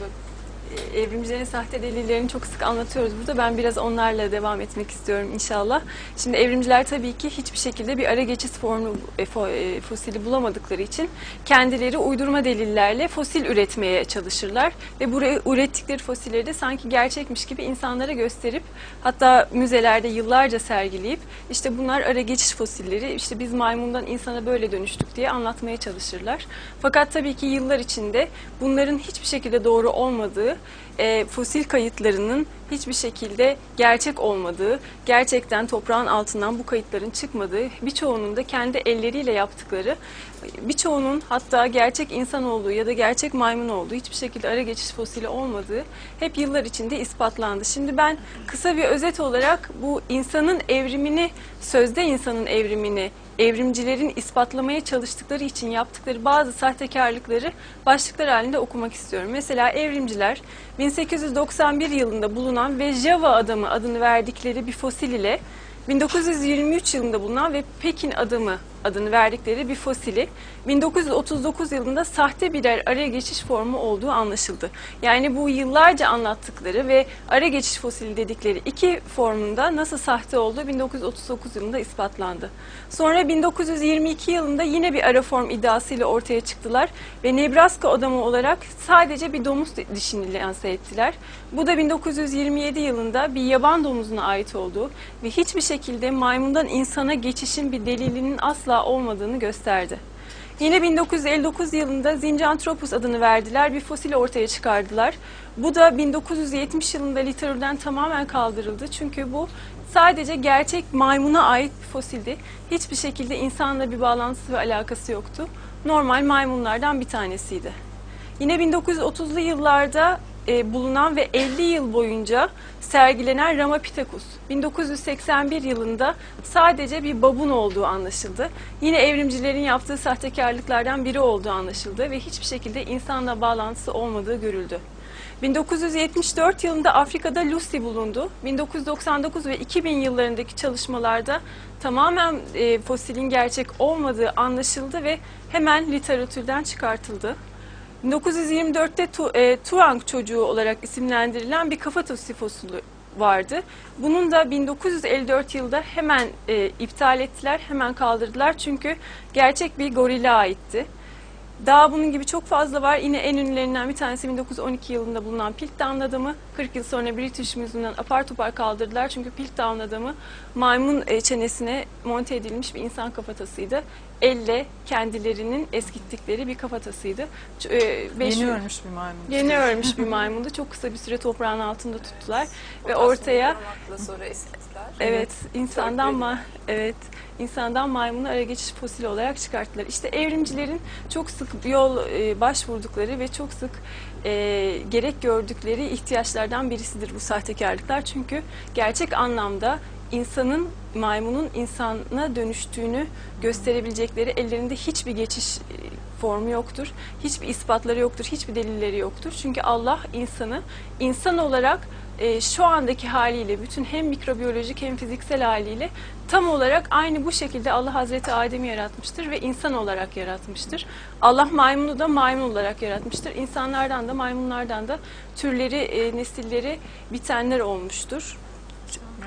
burada? E, evrimcilerin sahte delillerini çok sık anlatıyoruz burada. Ben biraz onlarla devam etmek istiyorum inşallah. Şimdi evrimciler tabii ki hiçbir şekilde bir ara geçiş formu e, e, fosili bulamadıkları için kendileri uydurma delillerle fosil üretmeye çalışırlar ve buraya ürettikleri fosilleri de sanki gerçekmiş gibi insanlara gösterip hatta müzelerde yıllarca sergileyip işte bunlar ara geçiş fosilleri işte biz maymundan insana böyle dönüştük diye anlatmaya çalışırlar. Fakat tabii ki yıllar içinde bunların hiçbir şekilde doğru olmadığı e, fosil kayıtlarının hiçbir şekilde gerçek olmadığı, gerçekten toprağın altından bu kayıtların çıkmadığı, birçoğunun da kendi elleriyle yaptıkları, birçoğunun hatta gerçek insan olduğu ya da gerçek maymun olduğu, hiçbir şekilde ara geçiş fosili olmadığı hep yıllar içinde ispatlandı. Şimdi ben kısa bir özet olarak bu insanın evrimini, sözde insanın evrimini evrimcilerin ispatlamaya çalıştıkları için yaptıkları bazı sahtekarlıkları başlıklar halinde okumak istiyorum. Mesela evrimciler 1891 yılında bulunan ve Java adamı adını verdikleri bir fosil ile 1923 yılında bulunan ve Pekin adamı adını verdikleri bir fosili 1939 yılında sahte birer ara geçiş formu olduğu anlaşıldı. Yani bu yıllarca anlattıkları ve ara geçiş fosili dedikleri iki formunda nasıl sahte olduğu 1939 yılında ispatlandı. Sonra 1922 yılında yine bir ara form iddiasıyla ortaya çıktılar ve Nebraska adamı olarak sadece bir domuz dişini lanse ettiler. Bu da 1927 yılında bir yaban domuzuna ait olduğu ve hiçbir şekilde maymundan insana geçişin bir delilinin asla olmadığını gösterdi. Yine 1959 yılında Zinjanthropus adını verdiler, bir fosil ortaya çıkardılar. Bu da 1970 yılında literatürden tamamen kaldırıldı. Çünkü bu sadece gerçek maymuna ait bir fosildi. Hiçbir şekilde insanla bir bağlantısı ve alakası yoktu. Normal maymunlardan bir tanesiydi. Yine 1930'lu yıllarda e, bulunan ve 50 yıl boyunca sergilenen Ramapithecus 1981 yılında sadece bir babun olduğu anlaşıldı. Yine evrimcilerin yaptığı sahtekarlıklardan biri olduğu anlaşıldı ve hiçbir şekilde insanla bağlantısı olmadığı görüldü. 1974 yılında Afrika'da Lucy bulundu. 1999 ve 2000 yıllarındaki çalışmalarda tamamen e, fosilin gerçek olmadığı anlaşıldı ve hemen literatürden çıkartıldı. 1924'te tu, e, Tuang çocuğu olarak isimlendirilen bir kafatossi fosili vardı. Bunun da 1954 yılında hemen e, iptal ettiler, hemen kaldırdılar çünkü gerçek bir gorile aitti. Daha bunun gibi çok fazla var. Yine en ünlülerinden bir tanesi 1912 yılında bulunan Piltdown adamı. 40 yıl sonra British Museum'dan apar topar kaldırdılar. Çünkü Piltdown adamı maymun e, çenesine monte edilmiş bir insan kafatasıydı. Elle kendilerinin eskittikleri bir kafatasıydı. E, beş- Yeni ölmüş bir maymun. Yeni ölmüş bir maymundu. Çok kısa bir süre toprağın altında tuttular ve Ondan ortaya sonra eskittiler. Evet, insandan ma evet, insandan maymunu ara geçiş fosili olarak çıkarttılar. İşte evrimcilerin çok sık yol e, başvurdukları ve çok sık e, gerek gördükleri ihtiyaçlardan birisidir bu sahtekarlıklar. Çünkü gerçek anlamda insanın maymunun insana dönüştüğünü gösterebilecekleri ellerinde hiçbir geçiş e, formu yoktur. Hiçbir ispatları yoktur, hiçbir delilleri yoktur. Çünkü Allah insanı insan olarak e, şu andaki haliyle bütün hem mikrobiyolojik hem fiziksel haliyle tam olarak aynı bu şekilde Allah Hazreti Adem'i yaratmıştır ve insan olarak yaratmıştır. Allah maymunu da maymun olarak yaratmıştır. İnsanlardan da maymunlardan da türleri, e, nesilleri bitenler olmuştur.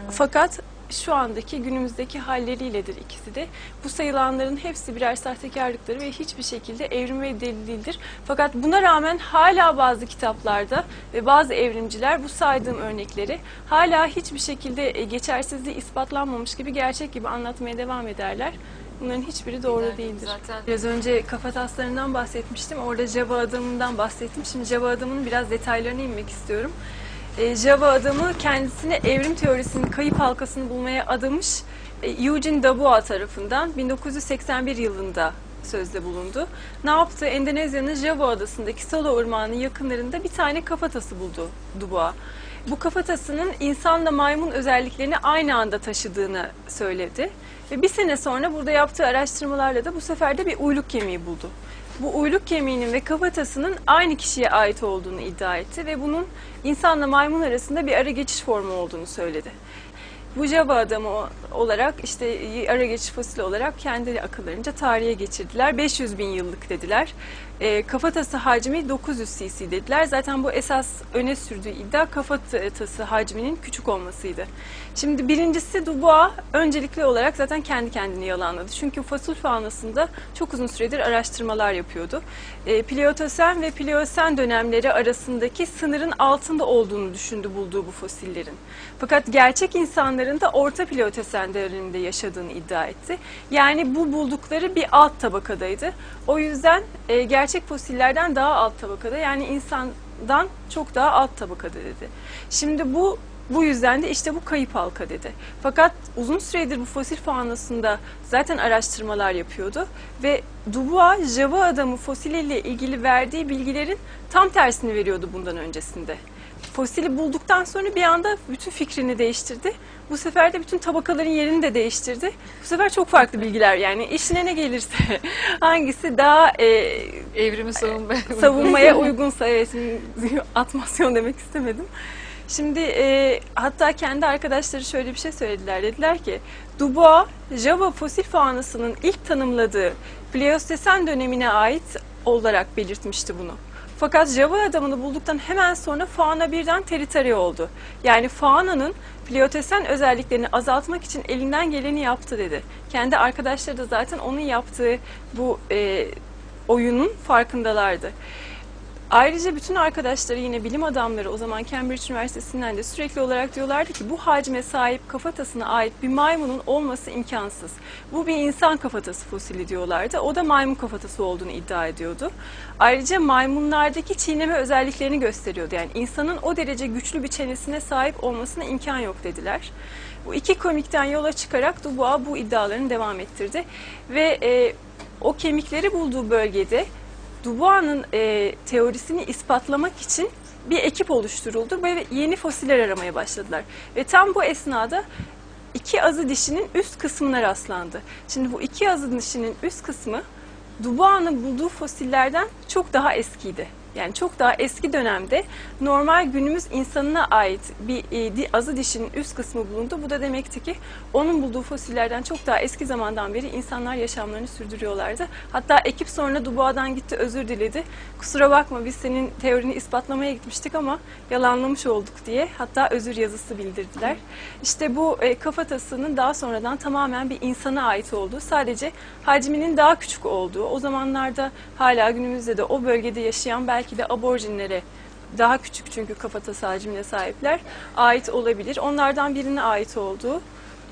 Fakat şu andaki günümüzdeki halleriyle ikisi de. Bu sayılanların hepsi birer sahtekarlıktır ve hiçbir şekilde evrim ve delil değildir. Fakat buna rağmen hala bazı kitaplarda ve bazı evrimciler bu saydığım örnekleri hala hiçbir şekilde e, geçersizliği ispatlanmamış gibi gerçek gibi anlatmaya devam ederler. Bunların hiçbiri doğru Yani değildir. zaten- Biraz önce kafa taslarından bahsetmiştim. Orada Java adamından bahsettim. Şimdi Java adamının biraz detaylarına inmek istiyorum. E, Java adamı kendisine evrim teorisinin kayıp halkasını bulmaya adamış e, Eugene Dabua tarafından 1981 yılında sözde bulundu. Ne yaptı? Endonezya'nın Java adasındaki Salo Irmağı'nın yakınlarında bir tane kafatası buldu Dubois. Bu kafatasının insanla maymun özelliklerini aynı anda taşıdığını söyledi. Ve bir sene sonra burada yaptığı araştırmalarla da bu sefer de bir uyluk kemiği buldu. Bu uyluk kemiğinin ve kafatasının aynı kişiye ait olduğunu iddia etti ve bunun insanla maymun arasında bir ara geçiş formu olduğunu söyledi. Bu Java adamı olarak işte ara geçiş fosili olarak kendi akıllarınca tarihe geçirdiler. 500 bin yıllık dediler. E, kafatası hacmi 900 cc dediler. Zaten bu esas öne sürdüğü iddia kafatası hacminin küçük olmasıydı. Şimdi birincisi Dubois öncelikli olarak zaten kendi kendini yalanladı. Çünkü fasul faunasında çok uzun süredir araştırmalar yapıyordu. E, Pleotosen ve Pliyosen dönemleri arasındaki sınırın altında olduğunu düşündü bulduğu bu fosillerin. Fakat gerçek insanların da orta Pleotosen döneminde yaşadığını iddia etti. Yani bu buldukları bir alt tabakadaydı. O yüzden e, gerçek fosillerden daha alt tabakada yani insandan çok daha alt tabakada dedi. Şimdi bu bu yüzden de işte bu kayıp halka dedi. Fakat uzun süredir bu fosil faunasında zaten araştırmalar yapıyordu ve Dubois Java adamı fosiliyle ilgili verdiği bilgilerin tam tersini veriyordu bundan öncesinde. Fosili bulduktan sonra bir anda bütün fikrini değiştirdi. Bu sefer de bütün tabakaların yerini de değiştirdi. Bu sefer çok farklı bilgiler yani işine ne gelirse hangisi daha e, Evrimi savunmaya. savunmaya uygunsa evet atmasyon demek istemedim. Şimdi e, hatta kendi arkadaşları şöyle bir şey söylediler. Dediler ki Dubois Java fosil faunasının ilk tanımladığı Pleistocen dönemine ait olarak belirtmişti bunu. Fakat Java adamını bulduktan hemen sonra fauna birden teritari oldu. Yani faunanın Pleistocen özelliklerini azaltmak için elinden geleni yaptı dedi. Kendi arkadaşları da zaten onun yaptığı bu e, oyunun farkındalardı. Ayrıca bütün arkadaşları yine bilim adamları o zaman Cambridge Üniversitesi'nden de sürekli olarak diyorlardı ki bu hacme sahip kafatasına ait bir maymunun olması imkansız. Bu bir insan kafatası fosili diyorlardı. O da maymun kafatası olduğunu iddia ediyordu. Ayrıca maymunlardaki çiğneme özelliklerini gösteriyordu. Yani insanın o derece güçlü bir çenesine sahip olmasına imkan yok dediler. Bu iki komikten yola çıkarak Dubois bu iddialarını devam ettirdi. Ve e, o kemikleri bulduğu bölgede Dubois'ın e, teorisini ispatlamak için bir ekip oluşturuldu ve yeni fosiller aramaya başladılar. Ve tam bu esnada iki azı dişinin üst kısmına rastlandı. Şimdi bu iki azı dişinin üst kısmı Dubois'ın bulduğu fosillerden çok daha eskiydi. Yani çok daha eski dönemde normal günümüz insanına ait bir e, azı dişinin üst kısmı bulundu. Bu da demekti ki onun bulduğu fosillerden çok daha eski zamandan beri insanlar yaşamlarını sürdürüyorlardı. Hatta ekip sonra Dubois'dan gitti özür diledi. Kusura bakma biz senin teorini ispatlamaya gitmiştik ama yalanlamış olduk diye hatta özür yazısı bildirdiler. İşte bu e, kafatasının daha sonradan tamamen bir insana ait olduğu sadece hacminin daha küçük olduğu o zamanlarda hala günümüzde de o bölgede yaşayan belki de aborjinlere daha küçük çünkü kafatası hacmine sahipler ait olabilir. Onlardan birine ait olduğu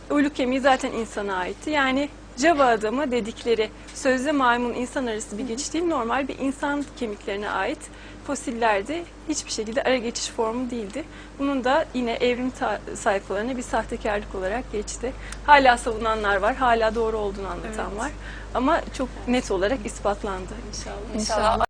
uyluk kemiği zaten insana aitti. Yani Java adamı dedikleri sözde maymun insan arası bir geçiş değil normal bir insan kemiklerine ait fosillerdi. Hiçbir şekilde ara geçiş formu değildi. Bunun da yine evrim sayfalarına bir sahtekarlık olarak geçti. Hala savunanlar var, hala doğru olduğunu anlatan var. Ama çok net olarak ispatlandı inşallah. İnşallah.